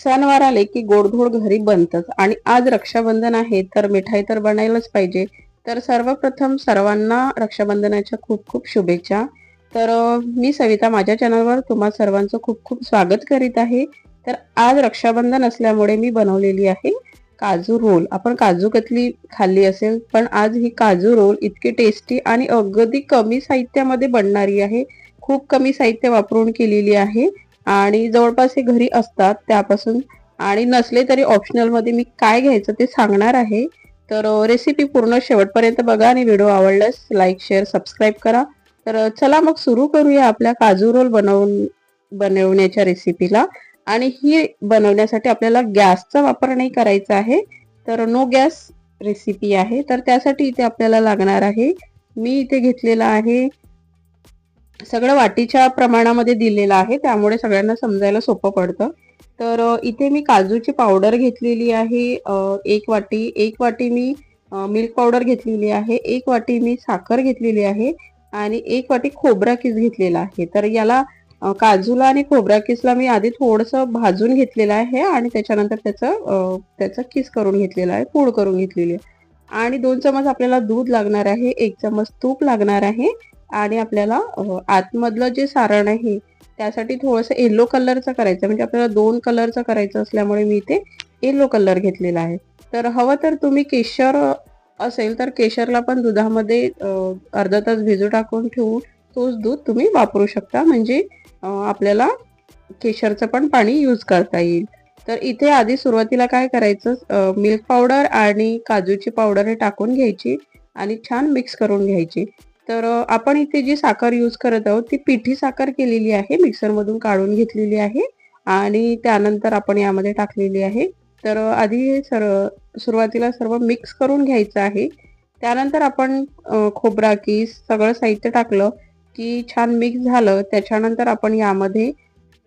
सणवार आले की गोडधोड घरी बनतच. आणि आज रक्षाबंधन आहे तर मिठाई तर बनायलाच पाहिजे. तर सर्वप्रथम सर्वांना रक्षाबंधनाच्या खूप खूप शुभेच्छा. तर मी सविता माझ्या चॅनलवर तुम्हा सर्वांचं खूप खूप स्वागत करीत आहे. तर आज रक्षाबंधन असल्यामुळे मी बनवलेली आहे काजू रोल. आपण काजू कतली खाल्ली असेल पण आज ही काजू रोल इतकी टेस्टी आणि अगदी कमी साहित्यामध्ये बनणारी आहे. खूप कमी साहित्य वापरून केलेली आहे. आणि जवळपास हे घरी असतात त्यापासून. आणि नसले तरी ऑप्शनलमध्ये मी काय घ्यायचं ते सांगणार आहे. तर रेसिपी पूर्ण शेवटपर्यंत बघा आणि व्हिडिओ आवडल्यास लाईक शेअर सबस्क्राईब करा. तर चला मग सुरू करूया आपल्या काजू रोल बनवून बनवण्याच्या रेसिपीला आणि ही बनवण्यासाठी आपल्याला गॅसचा वापर नाही करायचा आहे. तर नो गॅस रेसिपी आहे. तर त्यासाठी इथे आपल्याला लागणार आहे. मी इथे घेतलेला आहे सगळं वाटीच्या प्रमाणामध्ये दिलेलं आहे त्यामुळे सगळ्यांना समजायला सोपं पडतं. तर इथे मी काजूची पावडर घेतलेली आहे एक वाटी एक वाटी मी मिल्क पावडर घेतलेली आहे एक वाटी मी साखर घेतलेली आहे आणि एक वाटी खोबरा किस घेतलेला आहे. तर याला काजूला आणि खोबरा किसला मी आधी थोडंसं भाजून घेतलेलं आहे आणि त्याच्यानंतर त्याचं त्याचं किस करून घेतलेलं आहे पूड करून घेतलेली आहे. आणि दोन चमच आपल्याला दूध लागणार आहे एक चमच तूप लागणार आहे आणि आपल्याला आतमधलं जे सारण आहे त्यासाठी थोडंसं येलो कलरचं करायचं. म्हणजे आपल्याला दोन कलरचं करायचं असल्यामुळे मी इथे येलो कलर घेतलेला आहे. तर हवं तर तुम्ही केशर असेल तर केशरला पण दुधामध्ये अर्धा तास भिजू टाकून ठेवून तोच दूध तुम्ही वापरू शकता. म्हणजे आपल्याला केशरचं पण पाणी यूज करता येईल. तर इथे आधी सुरुवातीला काय करायचं मिल्क पावडर आणि काजूची पावडर हे टाकून घ्यायची आणि छान मिक्स करून घ्यायची. तर आपण इथे जी साखर यूज करत आहोत ती पिठी साखर केलेली आहे मिक्सरमधून काढून घेतलेली आहे आणि त्यानंतर आपण यामध्ये टाकलेली आहे. तर आधी हे सर्व सुरुवातीला सर्व मिक्स करून घ्यायचं आहे. त्यानंतर आपण खोबरा किस सगळं साहित्य टाकलं की छान मिक्स झालं त्याच्यानंतर आपण यामध्ये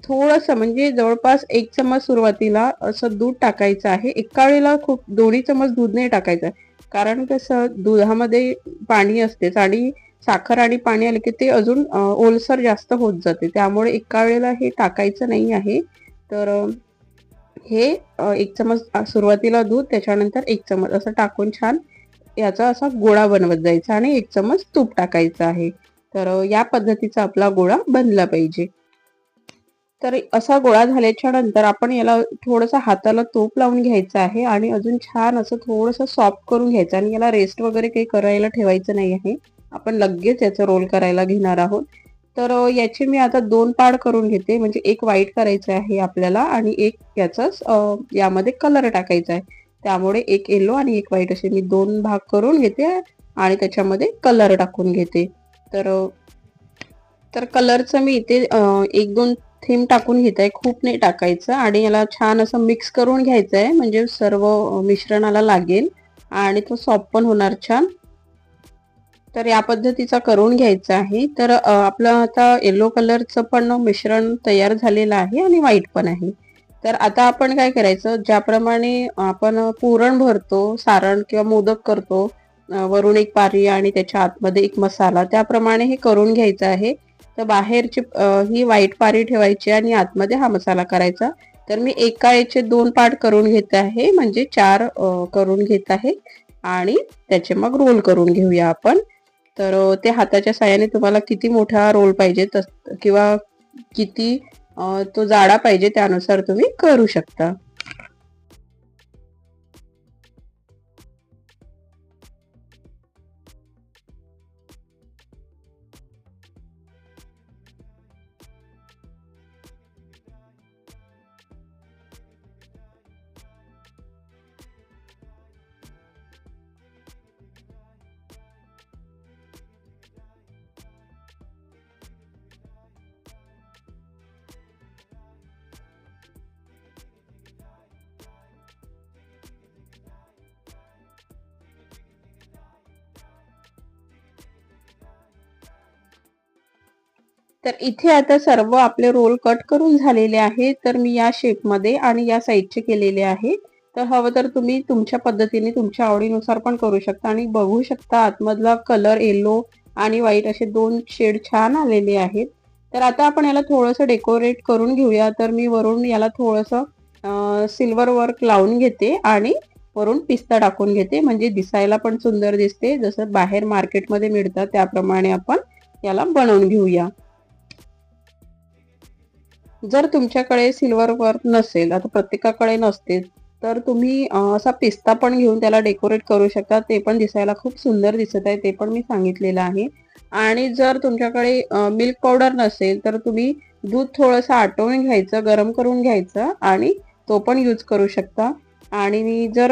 थोडंसं म्हणजे जवळपास एक चमच सुरुवातीला असं दूध टाकायचं आहे. एका वेळेला खूप दोन्ही चमच दूध नाही टाकायचं. कारण कसं दुधामध्ये पाणी असतेच आणि साखर आणि पाणी आले की ते अजून ओलसर जास्त होत जाते. त्यामुळे एका वेळेला हे टाकायचं नाही आहे. तर हे एक चमच सुरुवातीला दूध त्याच्यानंतर एक चमच असं टाकून छान याचा असा गोळा बनवत जायचा आणि एक चमच तूप टाकायचं आहे. तर या पद्धतीचा आपला गोळा बनला पाहिजे. तर असा गोळा झाल्याच्यानंतर आपण याला थोडंसं हाताला तूप लावून घ्यायचं आहे आणि अजून छान असं थोडंसं सॉफ्ट करून घ्यायचं आणि याला रेस्ट वगैरे काही करायला ठेवायचं नाही आहे. आपण लगेच याचा रोल करायला घेणार आहोत. तर याचे मी आता दोन पाड करून घेते. म्हणजे एक व्हाईट करायचं आहे आपल्याला आणि एक याचाच यामध्ये कलर टाकायचा आहे. त्यामुळे एक येलो आणि एक व्हाईट असे मी दोन भाग करून घेते आणि त्याच्यामध्ये कलर टाकून घेते. तर तर कलरचं मी इथे एक दोन थीम टाकून घेत आहे खूप नाही टाकायचं आणि याला छान असं मिक्स करून घ्यायचं आहे म्हणजे सर्व मिश्रणाला लागेल आणि तो सॉफ्ट पण होणार छान. तर या पद्धतीचा करून घ्यायचा आहे. तर आपलं आता येलो कलरचं पण मिश्रण तयार झालेलं आहे आणि व्हाईट पण आहे. तर आता आपण काय करायचं ज्याप्रमाणे आपण पुरण भरतो सारण किंवा मोदक करतो वरून एक पारी आणि त्याच्या आतमध्ये एक मसाला त्याप्रमाणे हे करून घ्यायचं आहे. तर बाहेरची ही व्हाईट पारी ठेवायची आणि आतमध्ये हा मसाला करायचा. तर मी एका याचे दोन पार्ट करून घेत आहे म्हणजे चार करून घेत आहे. आणि त्याचे मग रोल करून घेऊया आपण. तर ते हाताच्या साह्याने तुम्हाला किती मोठा रोल पाहिजे तस किंवा किती तो जाडा पाहिजे त्यानुसार तुम्ही करू शकता. तर इथे आता सर्व आपले रोल कट करून झालेले आहे. तर मी या शेपमध्ये आणि या साईडचे केलेले आहे. तर हवं तर तुम्ही तुमच्या पद्धतीने तुमच्या आवडीनुसार पण करू शकता आणि बघू शकता आतमधला कलर येलो आणि व्हाईट असे दोन शेड छान आलेले आहेत. तर आता आपण याला थोडंसं डेकोरेट करून घेऊया. तर मी वरून याला थोडंसं सिल्वर वर्क लावून घेते आणि वरून पिस्ता टाकून घेते. म्हणजे दिसायला पण सुंदर दिसते. जसं बाहेर मार्केटमध्ये मिळतं त्याप्रमाणे आपण याला बनवून घेऊया. जर तुमच्याकडे सिल्वर वर्क नसेल आता प्रत्येकाकडे नसते तर तुम्ही असा पिस्ता पण घेऊन त्याला डेकोरेट करू शकता. ते पण दिसायला खूप सुंदर दिसत आहे ते पण मी सांगितलेलं आहे. आणि जर तुमच्याकडे मिल्क पावडर नसेल तर तुम्ही दूध थोडंसं आटवून घ्यायचं गरम करून घ्यायचं आणि तो पण यूज करू शकता. आणि जर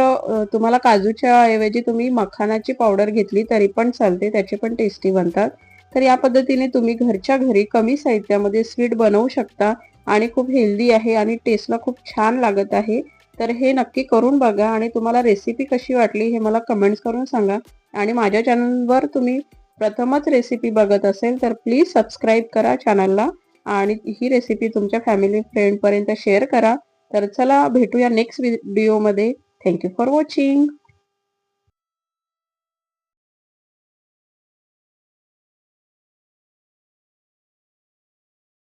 तुम्हाला काजूच्या ऐवजी तुम्ही मखानाची पावडर घेतली तरी पण चालते त्याचे पण टेस्टी बनतात. तर या पद्धतीने तुम्ही घरच्या घरी कमी साहित्यामध्ये स्वीट बनवू शकता. आणि खूप हेल्दी आहे आणि टेस्टला खूप छान लागत आहे. तर हे नक्की करून बघा आणि तुम्हाला रेसिपी कशी वाटली हे मला कमेंट्स करून सांगा. आणि माझ्या चॅनलवर तुम्ही प्रथमच रेसिपी बघत असेल तर प्लीज सबस्क्राईब करा चॅनलला आणि ही रेसिपी तुमच्या फॅमिली फ्रेंडपर्यंत शेअर करा. तर चला भेटूया नेक्स्ट व्हिडिओमध्ये थँक्यू फॉर वॉचिंग